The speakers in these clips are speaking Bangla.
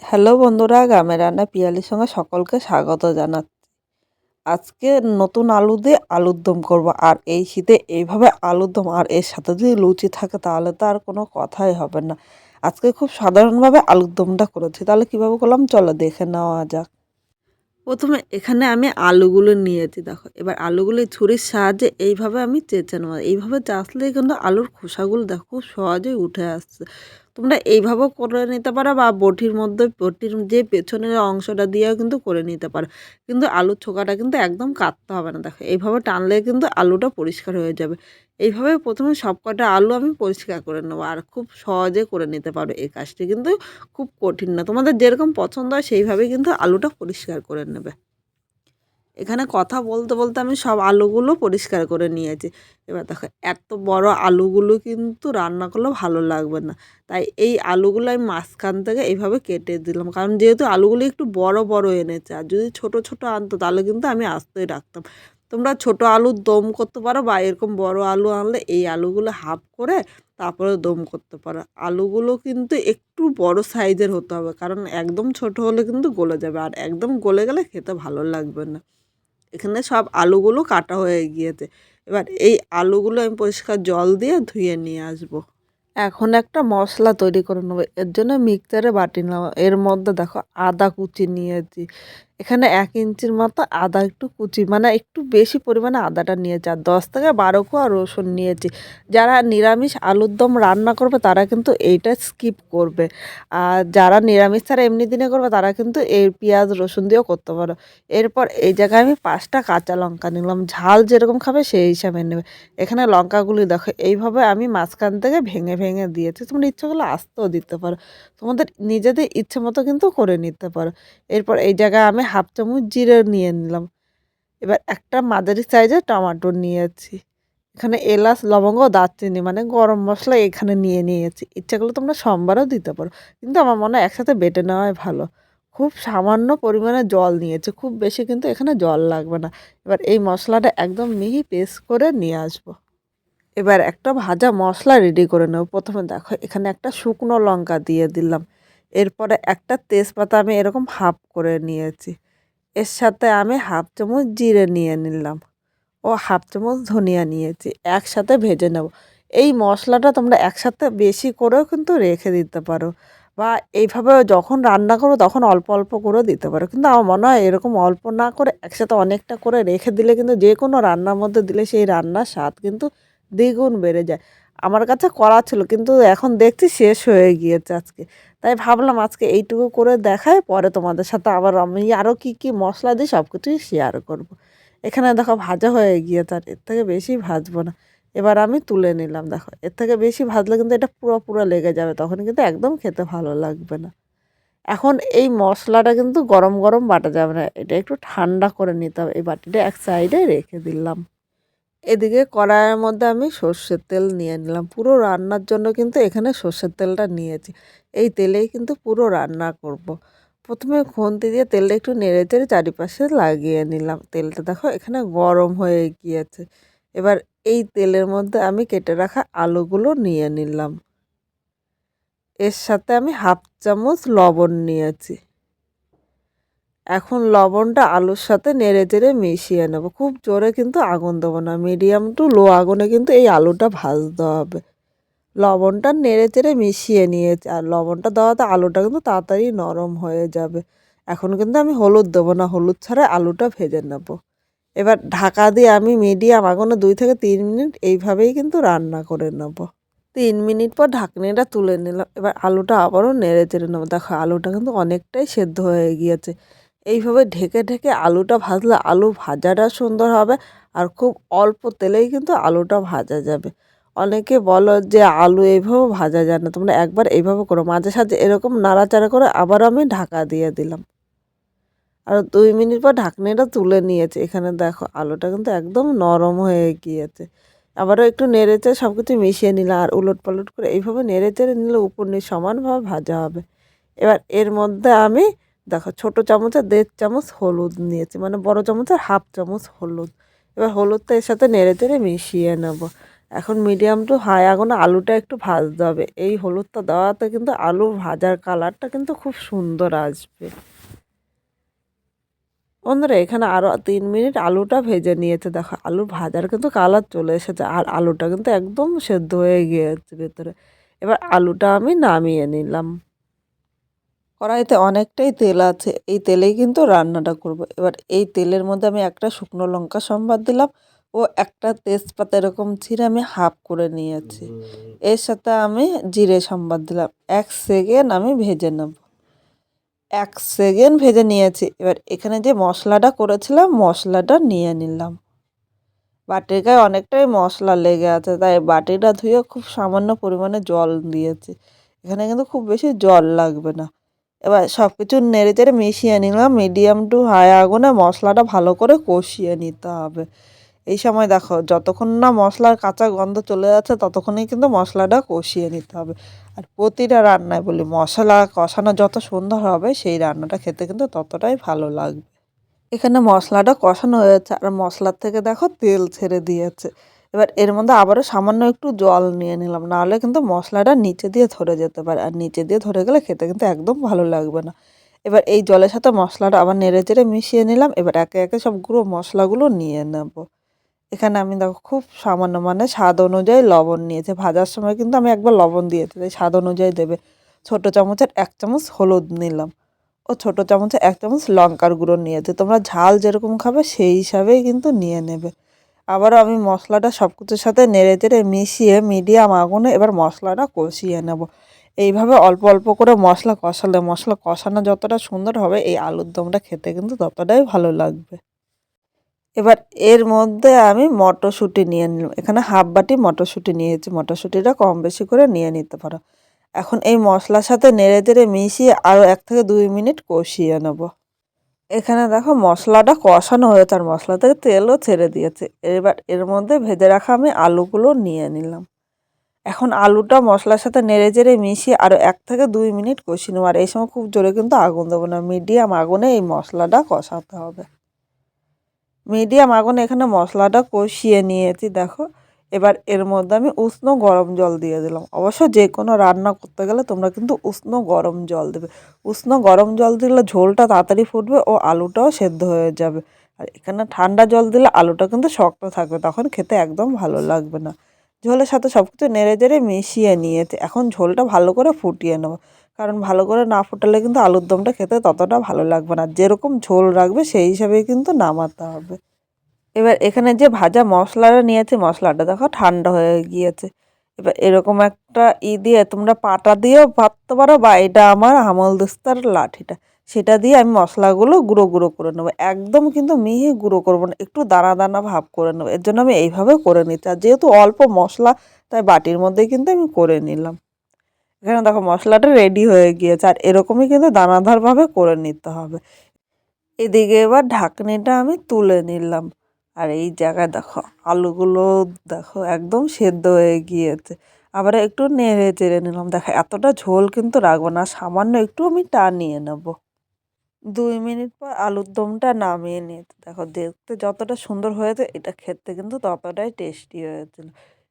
হ্যালো বন্ধুরা, গ্রামের রান্না পিয়ালির সঙ্গে সকলকে স্বাগত জানাচ্ছি। আজকে নতুন আলু দিয়ে আলুর দম করব। আর এই শীতে এইভাবে আলুর দম আর এর সাথে যদি লুচি থাকে তাহলে তো আর কোনো কথাই হবে না। আজকে খুব সাধারণভাবে আলুর দমটা করেছি। তাহলে কীভাবে করলাম? চলো দেখে নেওয়া যাক। প্রথমে এখানে আমি আলুগুলো নিয়েছি, দেখো। এবার আলুগুলো ছুরির সাহায্যে এইভাবে আমি চেঁচে নেওয়া এইভাবে চাষলেই কিন্তু আলুর খোসাগুলো দেখো খুব সহজেই উঠে আসছে। তোমরা এইভাবেও করে নিতে পারো বা বটির মধ্যে, বটির যে পেছনের অংশটা দিয়েও কিন্তু করে নিতে পারো। কিন্তু আলুর ছোকাটা কিন্তু একদম কাটতে হবে না। দেখো, এইভাবে টানলে কিন্তু আলুটা পরিষ্কার হয়ে যাবে। এইভাবে প্রথমে সব কটা আলু আমি পরিষ্কার করে নেব আর খুব সহজে করে নিতে পারো। এই কাজটি কিন্তু খুব কঠিন না। তোমাদের যেরকম পছন্দ হয় সেইভাবেই কিন্তু আলুটা পরিষ্কার করে নেবে। এখানে কথা বলতে বলতে আমি সব আলুগুলো পরিষ্কার করে নিয়েছি। এবার দেখো, এত বড় আলুগুলো কিন্তু রান্না করলে ভালো লাগবে না। তাই এই আলুগুলো আমি মাঝখান থেকে এইভাবে কেটে দিলাম। কারণ যেহেতু আলুগুলো একটু বড় বড় এনেছে, আর যদি ছোট ছোট আনতো, তাহলে কিন্তু আমি আস্তেই রাখতাম। তোমরা ছোট আলুর দম করতে পারো বা এরকম বড় আলু আনলে এই আলুগুলো হাফ করে তারপরে দম করতে পারো। আলুগুলো কিন্তু একটু বড় সাইজের হতে হবে, কারণ একদম ছোট হলে কিন্তু গলে যাবে, আর একদম গলে গেলে খেতে ভালো লাগবে না। এখানে সব আলুগুলো কাটা হয়ে গিয়েছে। এবার এই আলুগুলো আমি পরিষ্কার জল দিয়ে ধুয়ে নিয়ে আসব। এখন একটা মশলা তৈরি করে নেব। এর জন্য মিক্সারে বাটি নেব এর মধ্যে দেখো আদা কুচি নিয়েছি। এখানে এক ইঞ্চির মতো আদা, একটু কুচি মানে একটু বেশি পরিমাণে আদাটা নিয়েছি। আর দশ থেকে বারো কোয়া রসুন নিয়েছি। যারা নিরামিষ আলুর দম রান্না করবে, তারা কিন্তু এইটা স্কিপ করবে। আর যারা নিরামিষ ছাড়া এমনি দিনে করবে, তারা কিন্তু এই পেঁয়াজ, রসুন দিয়েও করতে পারো। এরপর এই জায়গায় আমি পাঁচটা কাঁচা লঙ্কা নিলাম। ঝাল যেরকম খাবে, সেই হিসাবে নেবে। এখানে লঙ্কাগুলি দেখো, এইভাবে আমি মাঝখান থেকে ভেঙে ভেঙে দিয়েছি। তোমরা ইচ্ছা করলে আস্তেও দিতে পারো। তোমাদের নিজেদের ইচ্ছে মতো কিন্তু করে নিতে পারো। এরপর এই জায়গায় আমি হাফ চামচ জিরে নিয়ে নিলাম। এবার একটা মাঝারি সাইজের টমাটো নিয়েছি। এখানে এলাচ, লবঙ্গ দারচিনি মানে গরম মশলা এখানে নিয়ে নিয়েছি। ইচ্ছা করলে তোমরা সোমবারও দিতে পারো, কিন্তু আমার মনে হয় একসাথে বেটে নেওয়াই ভালো। খুব সামান্য পরিমাণে জল নিয়েছে, খুব বেশি কিন্তু এখানে জল লাগবে না। এবার এই মশলাটা একদম মিহি পেস্ট করে নিয়ে আসব। এবার একটা ভাজা মশলা রেডি করে নেব। প্রথমে দেখো, এখানে একটা শুকনো লঙ্কা দিয়ে দিলাম। এরপরে একটা তেজপাতা আমি এরকম হাফ করে নিয়েছি। এর সাথে আমি হাফ চামচ জিরে নিয়ে নিলাম। ও হাফ চামচ ধনিয়া নিয়েছি, একসাথে ভেজে নেব। এই মশলাটা তোমরা একসাথে বেশি করেও কিন্তু রেখে দিতে পারো বা এইভাবে যখন রান্না করো তখন অল্প অল্প করেও দিতে পারো। কিন্তু আমার মনে হয় এরকম অল্প না করে একসাথে অনেকটা করে রেখে দিলে কিন্তু যে কোনো রান্নার মধ্যে দিলে সেই রান্নার স্বাদ কিন্তু দ্বিগুণ বেড়ে যায়। আমার কাছে করা ছিল, কিন্তু এখন দেখছি শেষ হয়ে গিয়েছে আজকে। তাই ভাবলাম আজকে এইটুকু করে দেখায় পরে তোমাদের সাথে আবার আমি আরও কী কী মশলা দিই সব কিছুই শেয়ার করব। এখানে দেখো ভাজা হয়ে গিয়েছে আর এর থেকে বেশি ভাজবো না। এবার আমি তুলে নিলাম, দেখো। এর থেকে বেশি ভাজলে কিন্তু এটা পুরো পুরো লেগে যাবে, তখন কিন্তু একদম খেতে ভালো লাগবে না। এখন এই মশলাটা কিন্তু গরম গরম বাটা যাবে না, এটা একটু ঠান্ডা করে নিতে হবে। এই বাটিটা এক সাইডে রেখে দিলাম। এদিকে কড়াইয়ের মধ্যে আমি সর্ষের তেল নিয়ে নিলাম। পুরো রান্নার জন্য কিন্তু এখানে সর্ষের তেলটা নিয়েছি। এই তেলেই কিন্তু পুরো রান্না করব। প্রথমে খুন্তি দিয়ে তেলটা একটু নেড়ে চেড়ে চারিপাশে লাগিয়ে নিলাম। তেলটা দেখো এখানে গরম হয়ে গিয়েছে। এবার এই তেলের মধ্যে আমি কেটে রাখা আলুগুলো নিয়ে নিলাম। এর সাথে আমি হাফ চামচ লবণ নিয়েছি। এখন লবণটা আলুর সাথে নেড়ে চেড়ে মিশিয়ে নেব। খুব জোরে কিন্তু আগুন দেবো না। মিডিয়াম টু লো আগুনে কিন্তু এই আলুটা ভাজতে হবে। লবণটা নেড়ে চেড়ে মিশিয়ে নিয়েছি। আর লবণটা দেওয়াতে আলুটা কিন্তু তাড়াতাড়ি নরম হয়ে যাবে। এখন কিন্তু আমি হলুদ দেবো না। হলুদ ছাড়া আলুটা ভেজে নেব। এবার ঢাকা দিয়ে আমি মিডিয়াম আগুনে দুই থেকে তিন মিনিট এইভাবেই কিন্তু রান্না করে নেব। তিন মিনিট পর ঢাকনিটা তুলে নিলাম। এবার আলুটা আবারও নেড়ে চেড়ে নেব। দেখো আলুটা কিন্তু অনেকটাই সেদ্ধ হয়ে গিয়েছে। এইভাবে ঢেকে ঢেকে আলুটা ভাজলে আলু ভাজাটা সুন্দর হবে আর খুব অল্প তেলেই কিন্তু আলুটা ভাজা যাবে। অনেকে বলো যে আলু এইভাবে ভাজা যায় না, তোমরা একবার এইভাবে করো। মাঝে সাঝে এরকম নাড়াচাড়া করে আবারও আমি ঢাকা দিয়ে দিলাম। আর দুই মিনিট পর ঢাকনিটা তুলে নিয়েছে। এখানে দেখো আলুটা কিন্তু একদম নরম হয়ে গিয়েছে। আবারও একটু নেড়েচে সব কিছু মিশিয়ে নিলাম আর উলট পালট করে এইভাবে নেড়ে চেড়ে নিলে উপর নিয়ে সমানভাবে ভাজা হবে। এবার এর মধ্যে আমি দেখো, ছোটো চামচের দেড় চামচ হলুদ নিয়েছি মানে বড় চামচের হাফ চামচ হলুদ। এবার হলুদটা এর সাথে নেড়ে চেড়ে মিশিয়ে নেব। এখন মিডিয়াম টু হাই আগুনে আলুটা একটু ভাজতে হবে। এই হলুদটা দেওয়াতে কিন্তু আলু ভাজার কালারটা কিন্তু খুব সুন্দর আসবে। বন্ধুরা, এখানে আরও তিন মিনিট আলুটা ভেজে নিয়েছে। দেখো, আলু ভাজার কিন্তু কালার চলে এসেছে, আর আলুটা কিন্তু একদম সেদ্ধ হয়ে গিয়েছে ভেতরে। এবার আলুটা আমি নামিয়ে নিলাম। কড়াইতে অনেকটাই তেল আছে এই তেলেই কিন্তু রান্নাটা করব। এবার এই তেলের মধ্যে আমি একটা শুকনো লঙ্কা সম্বাদ দিলাম ও একটা তেজপাতা এরকম ছিঁড়ে আমি হাফ করে নিয়েছি। এর সাথে আমি জিরে সম্বাদ দিলাম এক সেকেন্ড আমি ভেজে নেব। এক সেকেন্ড ভেজে নিয়েছি এবার এখানে যে মশলাটা করেছিলাম মশলাটা নিয়ে নিলাম। বাটির গায়ে অনেকটাই মশলা লেগে আছে তাই বাটিটা ধুয়ে খুব সামান্য পরিমাণে জল দিয়েছি। এখানে কিন্তু খুব বেশি জল লাগবে না। এবার সব কিছু নেড়ে চেড়ে মিশিয়ে নিলাম। মিডিয়াম টু হাই আগুনে মশলাটা ভালো করে কষিয়ে নিতে হবে। এই সময় দেখো, যতক্ষণ না মশলার কাঁচা গন্ধ চলে যাচ্ছে, ততক্ষণেই কিন্তু মশলাটা কষিয়ে নিতে হবে। আর প্রতিটা রান্নায় বলি, মশলা কষানো যত সুন্দর হবে, সেই রান্নাটা খেতে কিন্তু ততটাই ভালো লাগবে। এখানে মশলাটা কষানো হয়েছে, আর মশলার থেকে দেখো তেল ছেড়ে দিয়েছে। এবার এর মধ্যে আবারও সামান্য একটু জল নিয়ে নিলাম। নাহলে কিন্তু মশলাটা নিচে দিয়ে ধরে যেতে পারে। আর নিচে দিয়ে ধরে গেলে খেতে কিন্তু একদম ভালো লাগবে না। এবার এই জলের সাথে মশলাটা আবার নেড়ে চেড়ে মিশিয়ে নিলাম। এবার একে একে সব গুঁড়ো মশলাগুলো নিয়ে নেব। এখানে আমি দেখো খুব সামান্য মানে স্বাদ অনুযায়ী লবণ নিয়েছে। ভাজার সময় কিন্তু আমি একবার লবণ দিয়েছি তাই স্বাদ অনুযায়ী দেবে। ছোটো চামচের এক চামচ হলুদ নিলাম। ও ছোটো চামচে এক চামচ লঙ্কার গুঁড়ো নিয়েছে। তোমরা ঝাল যেরকম খাবে সেই হিসাবেই কিন্তু নিয়ে নেবে। আবারও আমি মশলাটা সব কিছুর সাথে নেড়ে চেড়ে মিশিয়ে মিডিয়াম আগুনে এবার মশলাটা কষিয়ে নেব। এইভাবে অল্প অল্প করে মশলা কষালে, মশলা কষানো যতটা সুন্দর হবে এই আলুর দমটা খেতে কিন্তু ততটাই ভালো লাগবে। এবার এর মধ্যে আমি মটরশুঁটি নিয়ে নিলাম। এখানে হাফ বাটি মটরশুঁটি নিয়েছি। মটরশুঁটিটা কম বেশি করে নিয়ে নিতে পারো। এখন এই মশলার সাথে নেড়ে চেড়ে মিশিয়ে আরও এক থেকে দুই মিনিট কষিয়ে নেব। এখানে দেখো মশলাটা কষানো হয়েছে আর মশলা থেকে তেলও ছেড়ে দিয়েছে। এবার এর মধ্যে ভেজে রাখা আমি আলুগুলো নিয়ে নিলাম। এখন আলুটা মশলার সাথে নেড়ে চেড়ে মিশিয়ে আরও এক থেকে দুই মিনিট কষিয়ে নেব। আর এই সময় খুব জোরে কিন্তু আগুন দেবো না। মিডিয়াম আগুনে এই মশলাটা কষাতে হবে। মিডিয়াম আগুনে এখানে মশলাটা কষিয়ে নিয়েছি। দেখো এবার এর মধ্যে আমি উষ্ণ গরম জল দিয়ে দিলাম। অবশ্য যে কোনো রান্না করতে গেলে তোমরা কিন্তু উষ্ণ গরম জল দেবে। উষ্ণ গরম জল দিলে ঝোলটা তাড়াতাড়ি ফুটবে ও আলুটাও সেদ্ধ হয়ে যাবে। আর এখানে ঠান্ডা জল দিলে আলুটা কিন্তু শক্ত থাকবে, তখন খেতে একদম ভালো লাগবে না। ঝোলের সাথে সব কিছু নেড়ে চেড়ে মিশিয়ে নিয়েছে। এখন ঝোলটা ভালো করে ফুটিয়ে নেব। কারণ ভালো করে না ফুটালে কিন্তু আলুর দমটা খেতে ততটা ভালো লাগবে না। যেরকম ঝোল রাখবে সেই হিসাবেই কিন্তু নামাতে হবে। এবার এখানে যে ভাজা মশলাটা নিয়েছি, মশলাটা দেখো ঠান্ডা হয়ে গিয়েছে। এবার এরকম একটা ই দিয়ে তোমরা পাটা দিয়েও ভাবতে পারো বা এটা আমার আমল দিস্তার লাঠিটা। সেটা দিয়ে আমি মশলাগুলো গুঁড়ো গুঁড়ো করে নেব। একদম কিন্তু মিহি গুঁড়ো করব না, একটু দানা দানা ভাব করে নেব। এর জন্য আমি এইভাবে করে নিতে আর যেহেতু অল্প মশলা, তাই বাটির মধ্যেই কিন্তু আমি করে নিলাম। এখানে দেখো মশলাটা রেডি হয়ে গিয়েছে। আর এরকমই কিন্তু দানাদারভাবে করে নিতে হবে। এদিকে এবার ঢাকনিটা আমি তুলে নিলাম। আর এই জায়গায় দেখো, আলুগুলো দেখো একদম সেদ্ধ হয়ে গিয়েছে। আবার একটু নেড়ে চেড়ে নিলাম। দেখো, এতটা ঝোল কিন্তু রাখব না, সামান্য একটু আমি টানিয়ে নেব। দুই মিনিট পর আলুর দমটা নামিয়ে নিয়েছে দেখো, দেখতে যতটা সুন্দর হয়েছে, এটা খেতে কিন্তু ততটাই টেস্টি হয়েছিল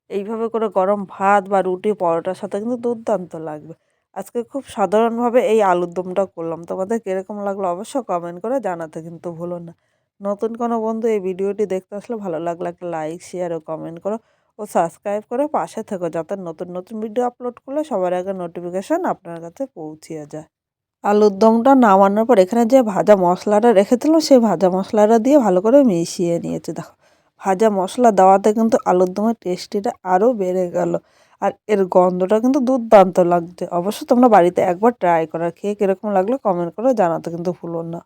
এইভাবে করে গরম ভাত বা রুটি, পরোটার সাথে কিন্তু দুর্দান্ত লাগবে। আজকে খুব সাধারণভাবে এই আলুর দমটা করলাম। তোমাদের কীরকম লাগল অবশ্য কমেন্ট করে জানাতে কিন্তু ভুলো না। নতুন কোনো বন্ধু এই ভিডিওটি দেখতে আসলে ভালো লাগলে একটা লাইক শেয়ার ও কমেন্ট করো ও সাবস্ক্রাইব করে পাশে থেকো যাতে নতুন নতুন ভিডিও আপলোড করলে সবার আগে নোটিফিকেশান আপনার কাছে পৌঁছিয়ে যায়। আলুর দমটা নামানোর পর এখানে যে ভাজা মশলাটা রেখেছিলাম সেই ভাজা মশলাটা দিয়ে ভালো করে মিশিয়ে নিয়েছে। দেখো, ভাজা মশলা দেওয়াতে কিন্তু আলুর দমের টেস্টিটা আরও বেড়ে গেল আর এর গন্ধটা কিন্তু দুর্দান্ত লাগছে। অবশ্য তোমরা বাড়িতে একবার ট্রাই করার খেয়ে কীরকম লাগল কমেন্ট করে জানাতে কিন্তু ভুলো না।